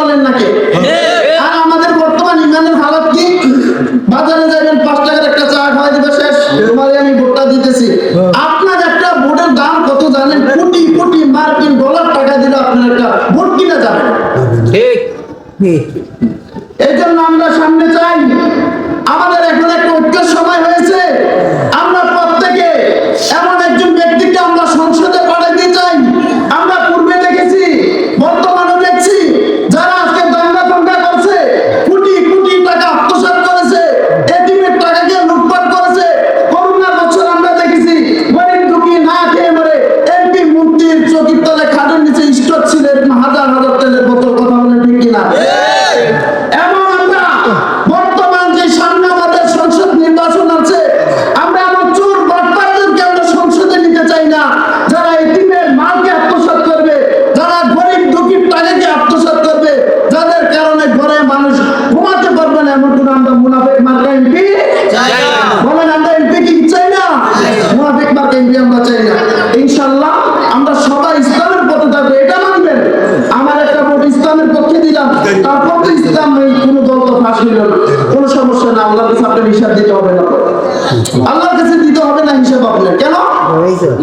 বলেন নাকি? আর আমাদের বর্তমান ইমানের হালত কি? বাজারে যাবেন পাঁচ টাকার একটা চা খাওয়াই দিবে শেষ। তোমারে আমি ভোটটা দিতেছি। আপনার একটা ভোটের দাম কত জানেন? কোটি কোটি মার্কিন ডলার টাকা দিলে আপনার একটা ভোট কিনা যাবে। এই জন্য আমরা সামনে চাই আমাদের এখন একটা ঐক্যের সময় হয়েছে আমরা প্রত্যেকে এমন একজন ব্যক্তিকে আমরা সংসদে পাঠাতে চাই আমরা পূর্বে দেখেছি বর্তমানে দেখছি যারা আজকে দাঙ্গা দাঙ্গা করছে কোটি কোটি টাকা আত্মসাৎ করেছে এটিমের টাকাকে লুটপাট করেছে করোনার বছর আমরা দেখেছি গরিব দুঃখী না খেয়ে মরে এমপি মন্ত্রীর চকির তলে খাটের নিচে স্টক ছিল এরকম হাজার হাজার তেলের বোতল কথা বলে ঠিক কিনা এমন আমরা বর্তমান যে সামনে আমাদের সংসদ নির্বাচন আছে আমরা এমন চোর বাটপারদেরকে আমরা সংসদে নিতে চাই না যারা এটিমের মালকে আত্মসাৎ করবে যারা গরিব দুঃখীর টাকাকে আত্মসাৎ করবে যাদের কারণে ঘরে মানুষ ঘুমাতে পারবে না এমন কোন আমরা মুনাফেক মার্কা এমপি বলেন আমরা এমপি কি চাই না মুনাফেক মার্কা এমপি আমরা চাই না ইনশাল্লাহ আমরা সবাই ইসলামের পথে থাকব এটা মানবেন আমার একটা ভোট ইসলামের পক্ষে দিলাম তারপর তো ইসলাম এই কোনো দল তো ফাঁস হইল না কোনো সমস্যা না আল্লাহর কাছে আপনার হিসাব দিতে হবে না। আল্লাহর কাছে দিতে হবে না হিসাব আপনার কেন?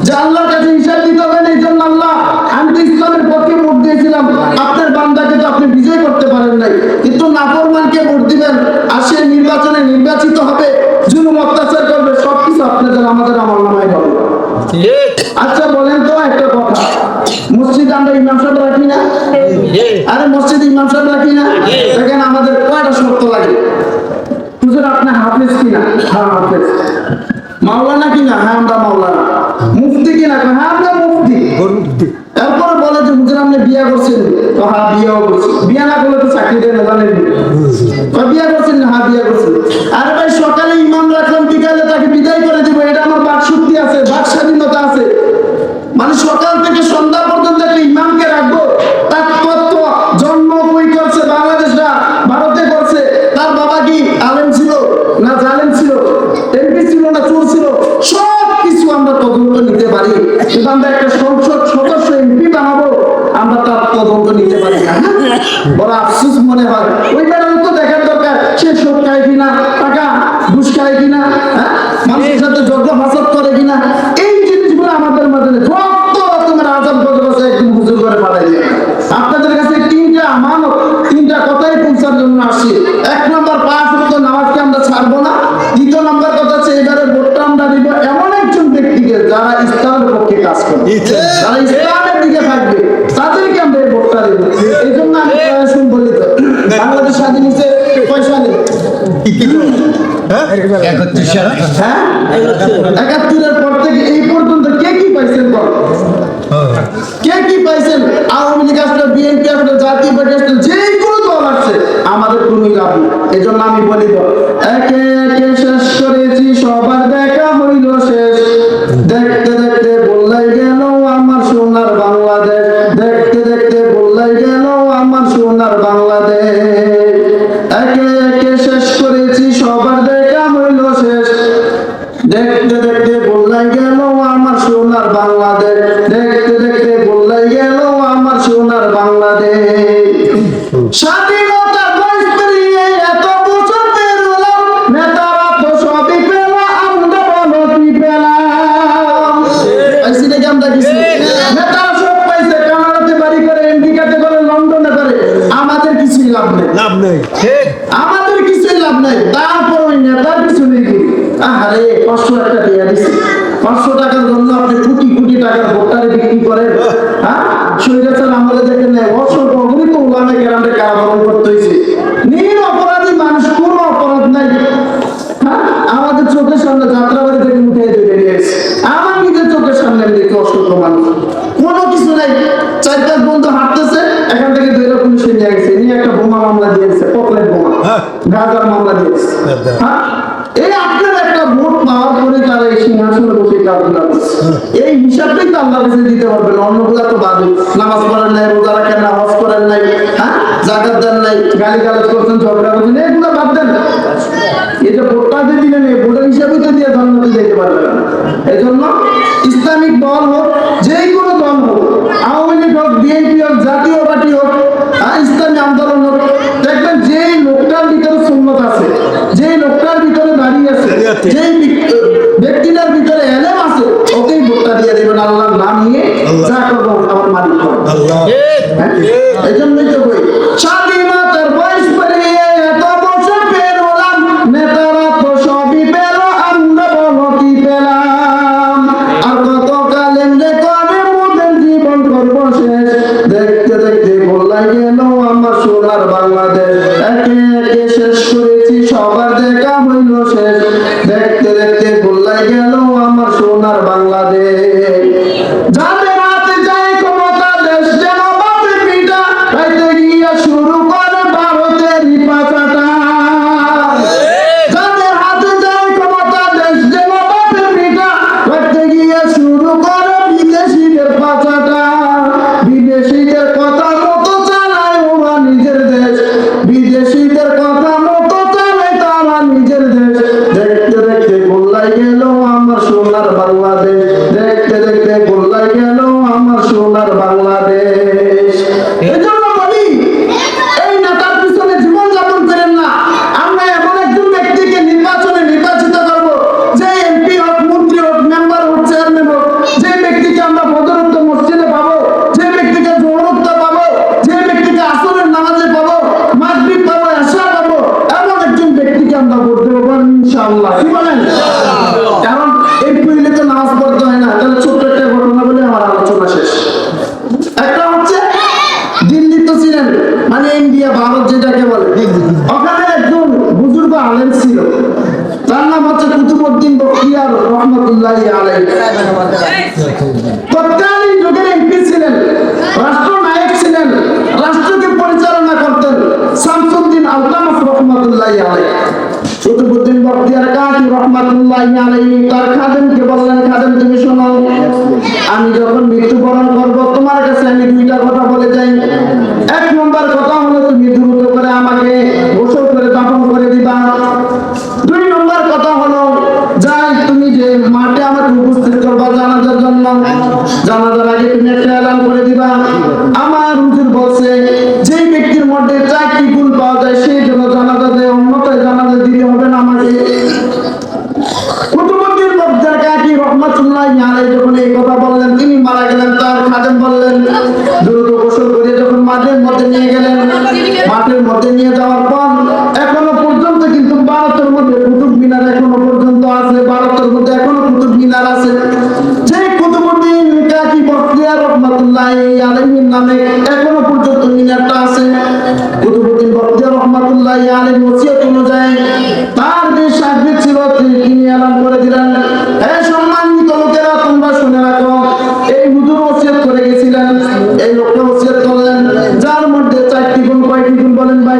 যে আল্লাহর কাছে হিসাব দিতে হবে না এই জন্য আল্লাহ আমি তো ইসলামের পক্ষে ভোট দিয়েছিলাম। আপনার বান্দাকে তো আপনি বিজয় করতে পারেন নাই। কিন্তু নাফরমানকে ভোট দিবেন আর সে নির্বাচনে নির্বাচিত হবে জুলুম অত্যাচার করবে সবকিছু আপনাদের আমাদের আমার নামায় হবে। আচ্ছা বলেন তো একটা কথা। মসজিদ আমরা ইমাম সাহেব রাখি না? আরে মসজিদ ইমাম সাহেব তো বিয়া করছেন হ্যাঁ বিয়া করছেন। আরে ভাই, সকালে ইমাম রাখলাম বিকালে তাকে বিদায় করে দিব, এটা আমার বাক শক্তি আছে বাক স্বাধীনতা আছে। মানে সকাল থেকে সন্ধ্যা পর্যন্ত একটা ইমামকে রাখব তার তত্ত্ব জন্ম কই করছে বাংলাদেশটা ভারতে করছে, তার বাবা কি আলেম ছিল না জালেম ছিল? এমপি ছিল না চোর ছিল? সব কিছু আমরা তদন্ত নিতে পারি। কিন্তু আমরা একটা সংসদ সদস্য এমপি বানাবো, আমরা তার তদন্ত নিতে পারি না বড় আফসোস মনে হয়। একাত্তরের পর থেকে এই পর্যন্ত কে কি পাইছেন কে কি পাইছেন? আওয়ামী লীগ আসলে, বিএনপি আসলে, জাতীয় পার্টি আসলে যে কোনো দল আমাদের কোনো লাভ নেই। এজন্য জন্য আমি বলি স্বাধীনতা এত বছর পেরোলাম নেতারা তো সবই পেলা আমরা কি পেলাম। পাইছি নাকি আমরা কিছু? নেতারা সব পাইছে কানাডাতে বাড়ি করে আমেরিকাতে করে লন্ডনে করে। আমাদের কিছুই লাভ নেই। লাভ নেই। আমাদের কিছুই লাভ নাই। তারপর ওই নেতার কিছু নেই আরে পাঁচশো একটা দিয়ে দিচ্ছে পাঁচশো টাকার জন্য আপনি কোটি কোটি টাকার ভোটারে বিক্রি করেন। হ্যাঁ? স্বৈরাচার আমলে দেখেন অসংখ্য অগণিত উলামে গ্রামে কারাবরণ করতে হয়েছে নির অপরাধী মানুষ কোনো অপরাধ নাই হ্যাঁ আমাদের চোখের সামনে যাত্রাবাড়ি থেকে উঠে বেরিয়ে এসেছে আমার নিজের চোখের সামনে আমি দেখি অসংখ্য মানুষ কোনো কিছু নাই চার পাঁচ বন্ধু হাঁটতেছে এখান থেকে দুই রকম পুলিশে নিয়ে গেছে নিয়ে একটা বোমা মামলা দিয়েছে পকলেট বোমা হ্যাঁ। গাজার মামলা দিয়েছে। হ্যাঁ? এই আপনার একটা ভোট পাওয়ার পরে তারা এই সিংহাসনে বসে কাজগুলো এই হিসাবটাই তো আল্লাহ কাছে দিতে পারবেন অন্যগুলা তো বাদে। নামাজ পড়েন নাই রোজা রাখেন না হজ করেন নাই হ্যাঁ? জাকাত দেন নাই গালি গালাজ করছেন ঝগড়া করছেন এগুলো বাদ দেন। এটা ভোটটা যে দিলেন এই ভোটের হিসাবে তো দিয়ে যেতে পারবে না। এই জন্য ইসলামিক দল হোক যে কোনো দল হোক আওয়ামী লীগ হোক বিএনপি হোক জাতীয় পার্টি হোক আর ইসলামী আন্দোলন হোক যে ব্যক্তিটার ভিতরে এলেম আছে ওকেই ভোটটা দিয়ে দেবেন। আল্লাহর নাম নিয়ে যা করব আমার মালিক করব। হ্যাঁ? এই জন্যই তো বই সোনার বাংলাদেশ। একে একে শেষ করেছি, সবার দেখা হইল শেষ। দেখতে দেখতে বললাই গেল আমার সোনার বাংলাদেশ। নাম হচ্ছে কুতুবুদ্দিন বখতিয়ার রহমতুল্লাহ তৎকালীন যুগের এমপি ছিলেন, রাষ্ট্রনায়ক ছিলেন, রাষ্ট্রকে পরিচালনা করতেন শামসুদ্দিন আলতামস রহমতুল্লাহ আলাই কুতুবুদ্দিন বখতিয়ার কাজী রহমতুল্লাহ আলাই তার খাদেমকে বললেন, খাদেম, তুমি শোনো, আমি যখন মৃত্যুবরণ করব, তোমার কাছে আমি দুইটা কথা বলে যাই। আমার হুজুর বলছে, যেই ব্যক্তির মধ্যে চারটি গুণ পাওয়া যায় সেই জন্য জানাজা দেয়, অন্যথায় জানাজা দিতে হবে না আমাকে। মাঠের মধ্যে নিয়ে গেলেন, মাঠের মধ্যে নিয়ে যাওয়ার পর এখনও পর্যন্ত কিন্তু ভারতের মধ্যে কুতুব মিনার এখনও পর্যন্ত আছে ভারতের মধ্যে এখনও কুতুব মিনার আছে। এই হুজুর করে গেছিলেন, এই লোকটা ওসিয়ত যার মধ্যে চারটি গুণ, কয়টি গুণ বলেন ভাই?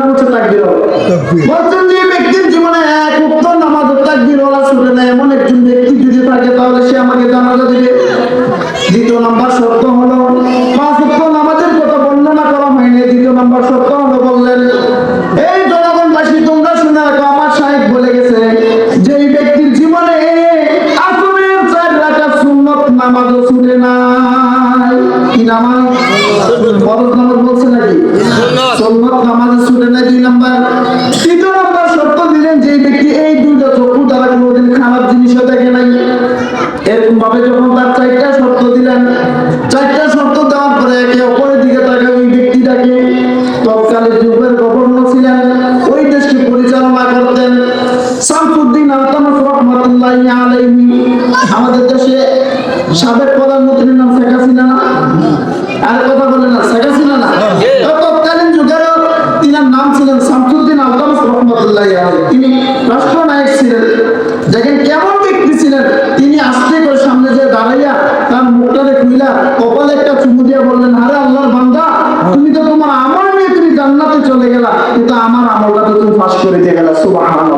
নাম হচ্ছে তাকবির। বলছেন যে ব্যক্তির জীবনে এক উক্ত নামাজ তাকবির ওলা ছুটে না এমন একজন ব্যক্তি যদি থাকে তাহলে সে আমাকে জানাজা দিবে। দ্বিতীয় নাম্বার শর্ত হলো ভুলে নাই। কি নামাজ? ফরজ নামাজ বলছে নাকি? সন্ন্যত নামাজ ছুটে নাই দুই নাম্বার? তৃতীয় নাম্বার শর্ত দিলেন যে ব্যক্তি এই দুইটা চক্ষু দ্বারা কোনোদিন খারাপ জিনিসও দেখে নাই। এরকম ভাবে যখন তার চারটা শর্ত দিলেন চারটা শর্ত দেওয়ার পরে একে অপরের দিকে তাকায় ওই ব্যক্তিটাকে তৎকালীন যুগের গভর্নর ছিলেন ওই দেশকে পরিচালনা করতেন সামসুদ্দিন আলতামস রহমতুল্লাহ আলাইহি। আমাদের দেশে সাবেক প্রধানমন্ত্রীর নাম শেখ হাসিনা না? আর কথা বলে না শেখ হাসিনা না? তৎকালীন যুগেরও তিনার নাম ছিলেন শামসুদ্দিন আলম রহমতুল্লাহ তিনি রাষ্ট্রনায়ক ছিলেন। দেখেন কেমন ব্যক্তি ছিলেন। তিনি আস্তে করে সামনে যে দাঁড়াইয়া তার মুখটারে খুইলা কপালে একটা চুমু দিয়ে বললেন আরে আল্লাহর বান্দা তুমি তো তোমার আমার নিয়ে তুমি জান্নাতে চলে গেলা কিন্তু আমার আমলটা তো তুমি ফাঁস করে দিয়ে গেলা সুবহানাল্লাহ।